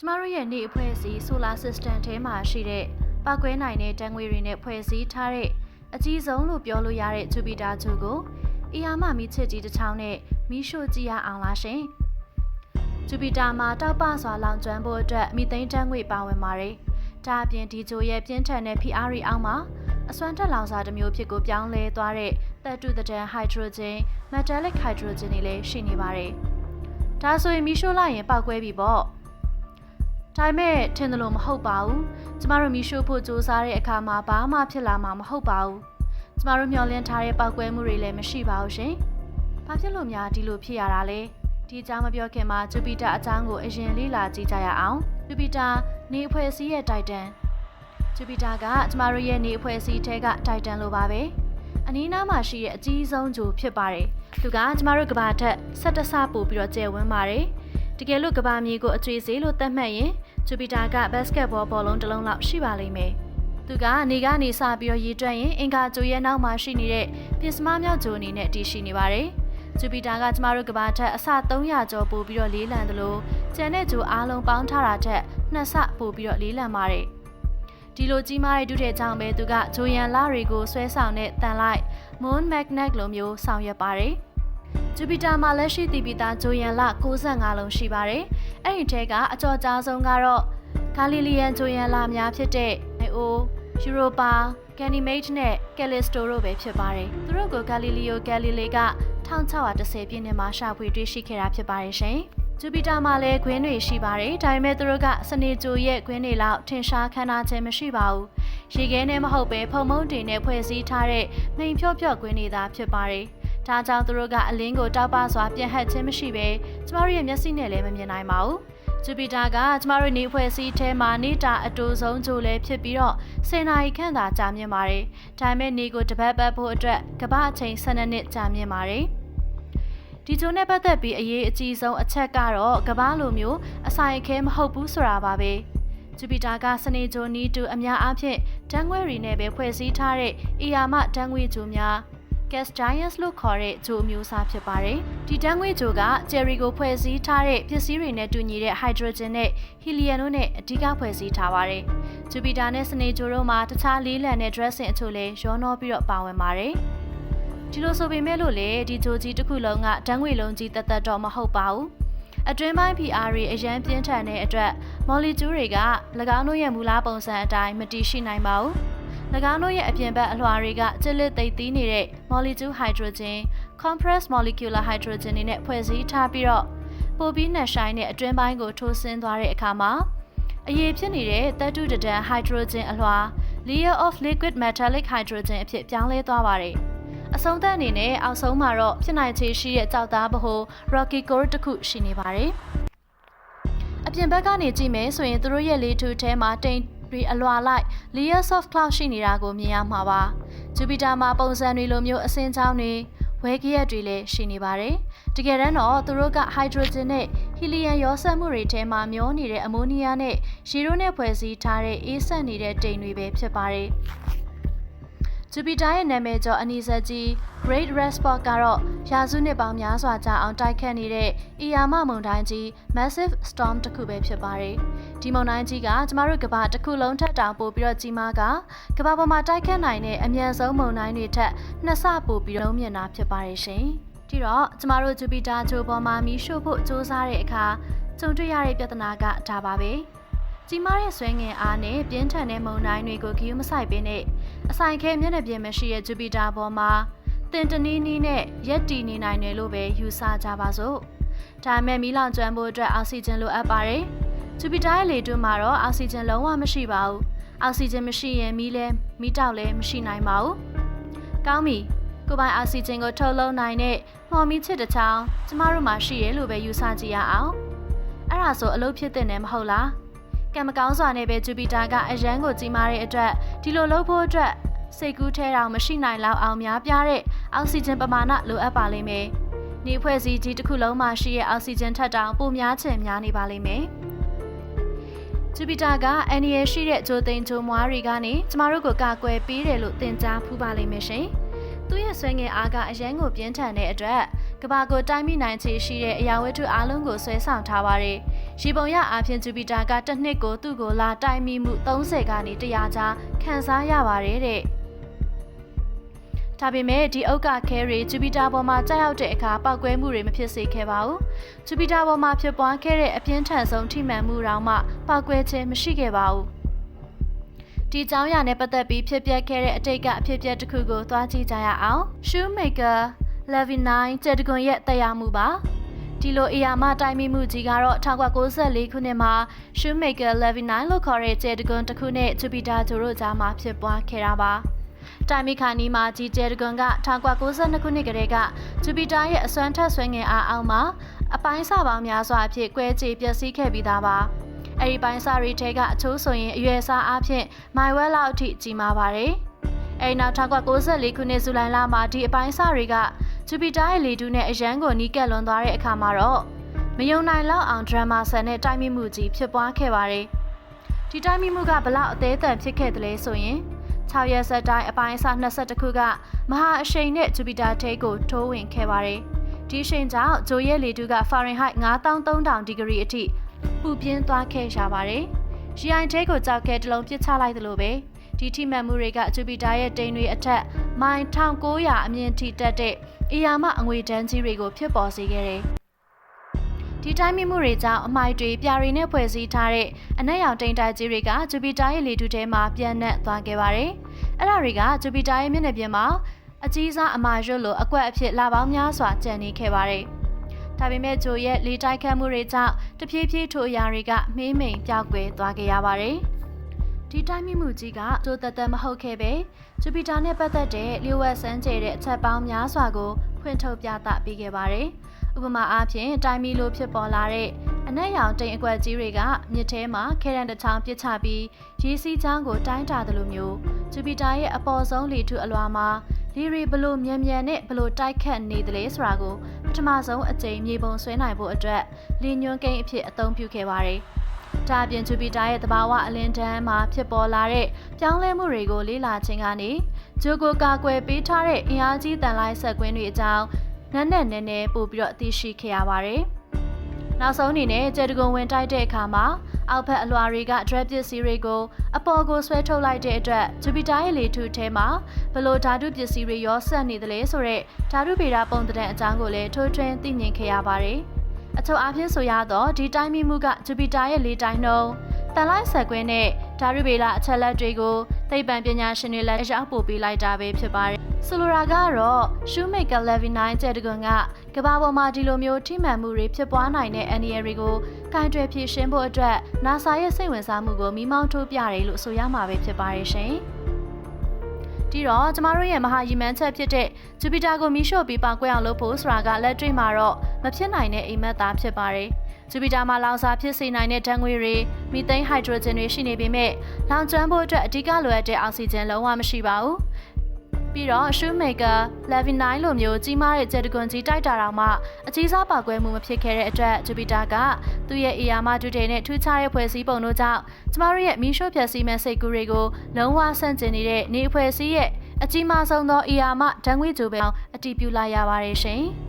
ကျမတို့ရဲ့နေအဖွဲ့အစည်း Solar System ထဲမှာရှိတဲ့ပောက်ကွဲနိုင်တဲ့တန်ငွေတွေနဲ့ဖွဲ့စည်းထားတဲ့အကြီးဆုံးလို့ပြောလို့ရတဲ့ Jupiter ဂျူကိုအီယာမမီချစ်ကြီးတစ်ချောင်းနဲ့မီးရှို့ကြည့်ရအောင်လားရှင်။ Jupiter မှာတောက်ပစွာလောင်ကျွမ်းဖို့အတွက်မီသိန်းတန်းငွေပါဝင်ပါတယ်။ဒါအပြင်ဒီဂျိုရဲ့ပြင်းထန်တဲ့ PR ရီအောက်မှာအစွမ်းတက်လောင်စာတစ်မျိုးဖြစ်ကိုပြောင်းလဲသွားတဲ့တပ်တုတဒန်ဟိုက်ဒရိုဂျင် metallic hydrogen တွေလည်းရှိနေပါတယ်။ဒါဆိုရင်မီးရှို့လိုက်ရင်ပောက်ကွဲပြီပေါ့။ ဒါပေမဲ့ထင်တယ်လို့မဟုတ်ပါဘူး။ကျမတို့မီးရှို့ဖို့စူးစမ်းတဲ့အခါမှာဘာမှဖြစ်လာမှာမဟုတ်ပါဘူး။ကျမတို့မျှော်လင့်ထားတဲ့ပောက်ကွဲမှုတွေလည်းမရှိပါဘူးရှင်။ဘာဖြစ်လို့များဒီလိုဖြစ်ရတာလဲ။ဒီအကြောင်းမပြောခင်မှာဂျူပီတာအကြောင်းကိုအရင်လေ့လာကြည့်ကြရအောင်။ဂျူပီတာနေအဖွဲ့အစည်းရဲ့တိုက်တန်ဂျူပီတာကကျမတို့ရဲ့နေအဖွဲ့အစည်းထဲကတိုက်တန်လိုပါပဲ။အနီးနားမှာရှိတဲ့အကြီးဆုံးဂျိုဖြစ်ပါတယ်။သူကကျမတို့ကဘာထက်ဆက်တဆပို့ပြီးတော့ကျယ်ဝန်းပါတယ်။တကယ်လို့ကဘာမြေကိုအကျွေးစေးလို့သတ်မှတ်ရင် ဂျူပီတာကဘတ်စကတ်ဘောဘောလုံးတစ်လုံးလောက်ရှိပါလိမ့်မယ်။သူကနေကနေစပြီးတော့ရေတွက်ရင်အင်္ဂါဂျိုရဲ့နောက်မှာရှိနေတဲ့ပစ္စမမြောက်ဂျိုအနေနဲ့တည်ရှိနေပါတယ်။ဂျူပီတာကကျမတို့ကဘာထက်အဆ300ကျော်ပို့ပြီးတော့လေးလံသလိုကျန်တဲ့ဂျိုအားလုံးပေါင်းထားတာထက်နှစ်ဆပို့ပြီးတော့လေးလံပါတယ်။ဒီလိုကြီးမားတဲ့ဒုထည်ကြောင့်ပဲသူကဂျိုယန်လာတွေကိုဆွဲဆောင်တဲ့တန်လိုက် Moon Magnet လိုမျိုးဆောင်ရွက်ပါတယ်။ ဂျူပီတာမှာလက်ရှိတည်ပြီးသားဂျိုယန်လ65လုံးရှိပါတယ်။အဲ့ဒီထဲကအကြော်ကြားဆုံးကတော့ဂါလီလီယန်ဂျိုယန်လများဖြစ်တဲ့ IO, Europa, Ganymede နဲ့ Callisto တို့ပဲဖြစ်ပါတယ်။သူတို့ကို Galileo Galilei က1610ပြည့်နှစ်မှာရှာဖွေတွေ့ရှိခဲ့တာဖြစ်ပါတယ်ရှင်။ဂျူပီတာမှာလည်းခွင်းတွေရှိပါတယ်။ဒါပေမဲ့သူတို့ကစနေကြိုရဲ့ခွင်းတွေလောက်ထင်ရှားခမ်းနားခြင်းမရှိပါဘူး။ရေခဲနဲ့မဟုတ်ပဲဖုံမုံတင်နဲ့ဖွဲ့စည်းထားတဲ့မိန်ဖြော့ဖြော့ခွင်းတွေသာဖြစ်ပါတယ်။ ဒါကြောင့်သူတို့ကအလင်းကိုတောက်ပစွာပြန့်ဟက်ခြင်းမရှိပဲကျမတို့ရဲ့မျက်စိနဲ့လည်းမမြင်နိုင်ပါဘူး။ဂျူပီတာကကျမတို့နေဖွဲ့စည်းထဲမှာနေတာအတူဆုံးဂျိုလည်းဖြစ်ပြီးတော့10နာရီခန့်သာကြာမြင့်ပါတယ်။ဒါပေမဲ့နေကိုတပတ်ပတ်ဖို့အတွက်ကမ္ဘာအချိန်12နှစ်ကြာမြင့်ပါတယ်။ဒီဂျိုနဲ့ပတ်သက်ပြီးအရေးအကြီးဆုံးအချက်ကတော့ကမ္ဘာလိုမျိုးအဆိုင်ခဲမဟုတ်ဘူးဆိုတာပါပဲဂျူပီတာကစနေဂျိုနီးတူအများအားဖြင့်ဓာတ်ငွေ့တွေနဲ့ပဲဖွဲ့စည်းထားတဲ့အီယာမဓာတ်ငွေ့ဂျိုများ gas giants လို့ခေါ်တဲ့ဂျိုအမျိုးအစားဖြစ်ပါတယ်။ဒီဓာတ်ငွေ့ဂျိုကဂျယ်ရီကိုဖွဲ့စည်းထားတဲ့ပစ္စည်းတွေနဲ့တူညီတဲ့ hydrogen နဲ့ helium တို့နဲ့အဓိကဖွဲ့စည်းထားပါတယ်။ဂျူပီတာနဲ့စနေဂျိုတို့မှာတခြားလေးလံတဲ့ dressing အချို့လည်းရောနှောပြီးတော့ပါဝင်ပါတယ်။ဒီလိုဆိုပေမဲ့လို့လေဒီဂျိုကြီးတစ်ခုလုံးကဓာတ်ငွေလုံးကြီးတသက်တော့မဟုတ်ပါဘူးအတွင်းပိုင်း PR တွေအရန်ပြင်းထန်တဲ့အတွက်မော်လီကျူးတွေက၎င်းတို့ရဲ့မူလားပုံစံအတိုင်းမတည်ရှိနိုင်ပါဘူး၎ င်းတို့ရဲ့အပြင်ဘက်အလွှာတွေကကျစ်လစ်သိပ်သီးနေတဲ့ molecule hydrogen compressed molecular hydrogen တွေနဲ့ဖွဲ့စည်းထားပြီးတော့ပိုပြီးနှက်ဆိုင်တဲ့အတွင်းပိုင်းကိုထိုးဆင်းသွားတဲ့အခါမှာအရေးဖြစ်နေတဲ့သတ္တုတဒံ hydrogen အလွှာ layer of liquid metallic hydrogen အဖြစ်ပြောင်းလဲသွားပါတယ်။အဆုံးသတ်အနေနဲ့အောက်ဆုံးမှာတော့ဖြစ်နိုင်ခြေရှိတဲ့ကြောက်သားဗဟို Rocky Core တစ်ခုရှိနေပါတယ်။အပြင်ဘက်ကနေကြည့်မယ်ဆိုရင်သူတို့ရဲ့လေထုထဲမှာတိမ် တွေအလွာလိုက် layers of cloud ရှိနေတာကိုမြင်ရမှာပါ။ Jupiter မှာပုံစံတွေလိုမျိုးအစင်းချောင်းတွေဝဲကရက်တွေလည်းရှိနေပါတယ်။တကယ်တမ်းတော့သူတို့က hydrogen နဲ့ helium ရောစက်မှုတွေထဲမှာမျောနေတဲ့အမိုနီးယားနဲ့ရေတို့နဲ့ဖွဲ့စည်းထားတဲ့အေးဆက်နေတဲ့တိမ်တွေပဲဖြစ်ပါတယ်။ ဂျူပီတာရဲ့နာမည်ကျော်အနီးစပ်ကြီး Great Red Spot ကတော့ရာစုနှစ်ပေါင်းများစွာကြာအောင်တိုက်ခတ်နေတဲ့အီယာမမုန်တိုင်းကြီး Massive Storm တစ်ခုပဲဖြစ်ပါတယ်။ဒီမုန်တိုင်းကြီးကကျမတို့ကမ္ဘာတစ်ခုလုံးထက်တောင်ပိုပြီးတော့ကြီးမားကကမ္ဘာပေါ်မှာတိုက်ခတ်နိုင်တဲ့အမြန်ဆုံးမုန်တိုင်းတွေထက်နှစ်ဆပိုပြီးတော့မြင့်တာဖြစ်ပါတယ်ရှင်။ဒီတော့ကျမတို့ဂျူပီတာဂျိုပေါ်မှာမီးရှို့ဖို့စူးစမ်းတဲ့အခါကြုံတွေ့ရတဲ့ပြဿနာကဒါပါပဲ။ ကြီးမားတဲ့ဆွဲငင်အားနဲ့ပြင်းထန်တဲ့မုန်တိုင်းတွေကိုဂရုမစိုက်ပေးနဲ့အဆိုင်ခဲမျက်နှာပြင်မရှိတဲ့ဂျူပီတာပေါ်မှာတင်တနီးနီးနဲ့ရက်တီနေနိုင်တယ်လို့ပဲယူဆကြပါစို့။ဒါမဲ့မီးလောင်ကျွမ်းဖို့အတွက်အောက်ဆီဂျင်လိုအပ်ပါတယ်။ဂျူပီတာရဲ့လေတွင်းမှာတော့အောက်ဆီဂျင်လုံးဝမရှိပါဘူး။အောက်ဆီဂျင်မရှိရင်မီးလဲမီးတောက်လဲမရှိနိုင်ပါဘူး။ကောင်းပြီ။ကိုပိုင်အောက်ဆီဂျင်ကိုထုတ်လုပ်နိုင်တဲ့မော်မီချစ်တစ်ချောင်းကျမတို့မှာရှိရလို့ပဲယူဆကြည့်ရအောင်။အဲ့ဒါဆိုအလုပ်ဖြစ်တဲ့နယ်မဟုတ်လား။ ကံမကောင်းစွာနဲ့ပဲဂျူပီတာကအရန်ကိုကြီးမားတဲ့အတွက်ဒီလိုလုပ်ဖို့အတွက်စိတ်ကူးထဲတောင်မရှိနိုင်လောက်အောင်များပြားတဲ့အောက်ဆီဂျင်ပမာဏလိုအပ်ပါလိမ့်မယ်။နေဖွဲ့စည်းကြီးတစ်ခုလုံးမှာရှိတဲ့အောက်ဆီဂျင်ထက်တောင်ပိုများချင်များနေပါလိမ့်မယ်။ဂျူပီတာကအန်နီယယ်ရှိတဲ့ဂျိုသိန်ဂျိုမွားတွေကနေကျမတို့ကိုကာကွယ်ပေးတယ်လို့သင်ကြားဖူးပါလိမ့်မယ်ရှင်။သူ့ရဲ့ဆွဲငယ်အားကအရန်ကိုပြင်းထန်တဲ့အတွက်ကဘာကိုတိုင်းမိနိုင်ချေရှိတဲ့အရာဝတ္ထုအလုံးကိုဆွဲဆောင်ထားပါတယ်။ ရေပုံရအပြင်ဂျူပီတာကတစ်နှစ်ကိုသူ့ကိုလာတိုင်မိမှု30ကနေ100ကြားခံစားရပါတယ်တဲ့ဒါပေမဲ့ဒီဥက္ကခဲတွေဂျူပီတာပေါ်မှာကြောက်ရောက်တဲ့အခါပောက်ကွဲမှုတွေမဖြစ်စေခဲ့ပါဘူး။ဂျူပီတာပေါ်မှာဖြစ်ပွားခဲ့တဲ့အပြင်းထန်ဆုံးထိမှန်မှုတောင်မှပောက်ကွဲခြင်းမရှိခဲ့ပါဘူး။ဒီကြောင်းရနဲ့ပတ်သက်ပြီးဖြစ်ပျက်ခဲ့တဲ့အတိတ်ကအဖြစ်အပျက်တစ်ခုကိုသွားကြည့်ကြရအောင်။ Shoemaker Levine ကျက်တကွန်ရဲ့တရားမှုပါ။ ဒီလိုအရာမတိုင်မိမှုကြီးကတော့1994ခုနှစ်မှာ Shoemaker Levine လို့ခေါ်တဲ့ကျက်တကွန်တစ်ခုနဲ့ဂျူပီတာဂျိုတို့ကြားမှာဖြစ်ပွားခဲ့တာပါ။တိုင်မီခါနီမှာကြီးကျယ်တကွန်က1992ခုနှစ်ကတည်းကဂျူပီတာရဲ့အစွမ်းထက်ဆွဲငင်အားအောက်မှာအပိုင်းစာပေါင်းများစွာအဖြစ်ကွဲကြေပျက်စီးခဲ့ပြီးသားပါ။အဲဒီပိုင်းစာတွေထဲကအချိုးဆိုရင်အရွယ်စားအဖြစ်မိုင်ဝဲလောက်အထိကြီးမားပါတယ်။ အဲဒီနောက်1994ခုနှစ်ဇူလိုင်လမှာဒီအပိုင်းစာတွေကဂျူပီတာရဲ့လေတူးနဲ့အရန်ကိုနီးကပ်လွန်သွားတဲ့အခါမှာတော့မယုံနိုင်လောက်အောင်ဒရမာဆန်နဲ့တိုင်မိမှုကြီးဖြစ်ပွားခဲ့ပါတယ်။ဒီတိုင်မိမှုကဘလောက်အသေးအံဖြစ်ခဲ့တယ်လဲဆိုရင်6ရက်ဆက်တိုင်းအပိုင်းအစ22ခုကမဟာအရှိန်နဲ့ဂျူပီတာထိပ်ကိုထိုးဝင်ခဲ့ပါတယ်။ဒီအရှိန်ကြောင့်ဂျိုရဲ့လေတူးကဖာရင်ဟိုက်9300ဒီဂရီအထိပူပြင်းသွားခဲ့ရပါတယ်။ GI ထိပ်ကိုကြောက်ခဲတလုံးပစ်ချလိုက်သလိုပဲ ဒီထိမှန်မှုတွေကဂျူပီတာရဲ့တိမ်တွေအထက်မိုင်1900အမြင့်ထိတက်တဲ့အီယာမအငွေတန်းကြီးတွေကိုဖြစ်ပေါ်စေခဲ့တယ်။ဒီတိုင်းမိမှုတွေကြောင့်အမိုက်တွေပြာရီနဲ့ဖွဲ့စည်းထားတဲ့အနက်ရောင်တိမ်တိုက်ကြီးတွေကဂျူပီတာရဲ့လေထုထဲမှာပြန့်နှံ့သွားခဲ့ပါတယ်။အဲ့ဒါတွေကဂျူပီတာရဲ့မျက်နှာပြင်မှာအကြီးစားအမာရွတ်လိုအကွက်အဖြစ်လာပေါင်းများစွာကျန်နေခဲ့ပါတယ်။ဒါပေမဲ့ဂျိုရဲ့လေတိုက်ခတ်မှုတွေကြောင့်တဖြည်းဖြည်းထိုအရာတွေကမေးမိန်ပြောက်ကွယ်သွားခဲ့ရပါတယ်။ ဒီတိုင်းမိမှုကြီးကဂျိုတသက်မဟုတ်ခဲ့ပဲဂျူပီတာနဲ့ပတ်သက်တဲ့လျှို့ဝှက်စမ်းကြဲတဲ့အချက်ပေါင်းများစွာကိုဖွင့်ထုတ်ပြသပေးခဲ့ပါတယ်။ဥပမာအားဖြင့်တိုင်မီလိုဖြစ်ပေါ်လာတဲ့အနက်ရောင်တိမ်အကွက်ကြီးတွေကမြစ်ထဲမှာခဲရန်တစ်ချောင်းပစ်ချပြီးရေစီးချောင်းကိုတိုင်းတာတယ်လို့မျိုးဂျူပီတာရဲ့အပေါ်ဆုံးလေထုအလွာမှာလီရီဘလို့မြန်မြန်နဲ့ဘလို့တိုက်ခတ်နေတယ်လဲဆိုတာကိုပထမဆုံးအကြိမ်မြေပုံဆွဲနိုင်ဖို့အတွက်လီညွန်းကိန်းအဖြစ်အသုံးပြုခဲ့ပါတယ်။ ဒါအပြင်ဂျူပီတာရဲ့သဘာဝအလင်းတန်းမှာဖြစ်ပေါ်လာတဲ့ပြောင်းလဲမှုတွေကိုလေ့လာခြင်းကနေဂျိုကိုကာကွယ်ပေးထားတဲ့အင်အားကြီးတန်လိုက်ဆက်ကွင်းတွေအကြောင်းနက်နက်နဲနဲပို့ပြီးတော့သိရှိခဲ့ရပါတယ်။နောက်ဆုံးအနေနဲ့ကျေတကုံဝင်တိုက်တဲ့အခါမှာအောက်ဘက်အလွာတွေက drag ပစ္စည်းတွေကိုအပေါ်ကိုဆွဲထုတ်လိုက်တဲ့အတွက်ဂျူပီတာရဲ့လေထုထဲမှာဘလို့ဓာတုပစ္စည်းတွေရောဆက်နေသလဲဆိုတော့ဓာတုဗေဒပုံတဲ့အကြောင်းကိုလည်းထိုးထွင်းသိမြင်ခဲ့ရပါတယ်။ အချုပ်အားဖြင့်ဆိုရတော့ဒီတိုင်းမိမှုကဂျူပီတာရဲ့လေတိုင်းနှုန်းတန်လိုက်ဆက်ကွင်းနဲ့ဓာတုဗေဒအချက်လက်တွေကိုသိပ္ပံပညာရှင်တွေလည်းအရောက်ပို့ပေးလိုက်တာပဲဖြစ်ပါတယ်ဆိုလိုတာကတော့ Shoemaker Levine ကျတဲ့ကွန်ကကဘာပေါ်မှာဒီလိုမျိုးထိမှန်မှုတွေဖြစ်ပွားနိုင်တဲ့အန်ဒီရတွေကိုကင်တွယ်ဖြေရှင်းဖို့အတွက် NASA ရဲ့စိတ်ဝင်စားမှုကိုမိမောင်းထိုးပြတယ်လို့ဆိုရမှာပဲဖြစ်ပါတယ်ရှင်။ ဒီတော့ကျမတို့ရဲ့မဟာယီမန်ချက်ဖြစ်တဲ့ဂျူပီတာကိုမီးရှို့ပြီးပေါက်ကွဲအောင်လုပ်ဖို့ဆိုတာကလက်တွေ့မှာတော့မဖြစ်နိုင်တဲ့အိမ်မက်သားဖြစ်ပါတယ်။ဂျူပီတာမှာလောင်စာဖြစ်စေနိုင်တဲ့ဓာတ်ငွေတွေမီသိန်းဟိုက်ဒရိုဂျင်တွေရှိနေပေမဲ့လောင်ကျွမ်းဖို့အတွက်အဓိကလိုအပ်တဲ့အောက်ဆီဂျင်လုံးဝမရှိပါဘူး ပြီးတော့ shoemaker levine လိုမျိုးကြီးမားတဲ့ဂျက်တကွန်ကြီးတိုက်တာတောင်မှအကြီးစားပါကွဲမှုမဖြစ်ခဲ့တဲ့အတွက်ဂျူပီတာကသူ့ရဲ့အီယာမတူတေနဲ့ထူးခြားတဲ့ဖွဲ့စည်းပုံတို့ကြောင့်ကျမတို့ရဲ့မီးရှို့ဖြက်စီးမဲ့စိတ်ကူးတွေကိုလုံးဝဆန့်ကျင်နေတဲ့နေအဖွဲ့စည်းရဲ့အကြီးမားဆုံးသောအီယာမဓာတ်ငွေ့ကြိုးပဲအတီးပြလိုက်ရပါတယ်ရှင်။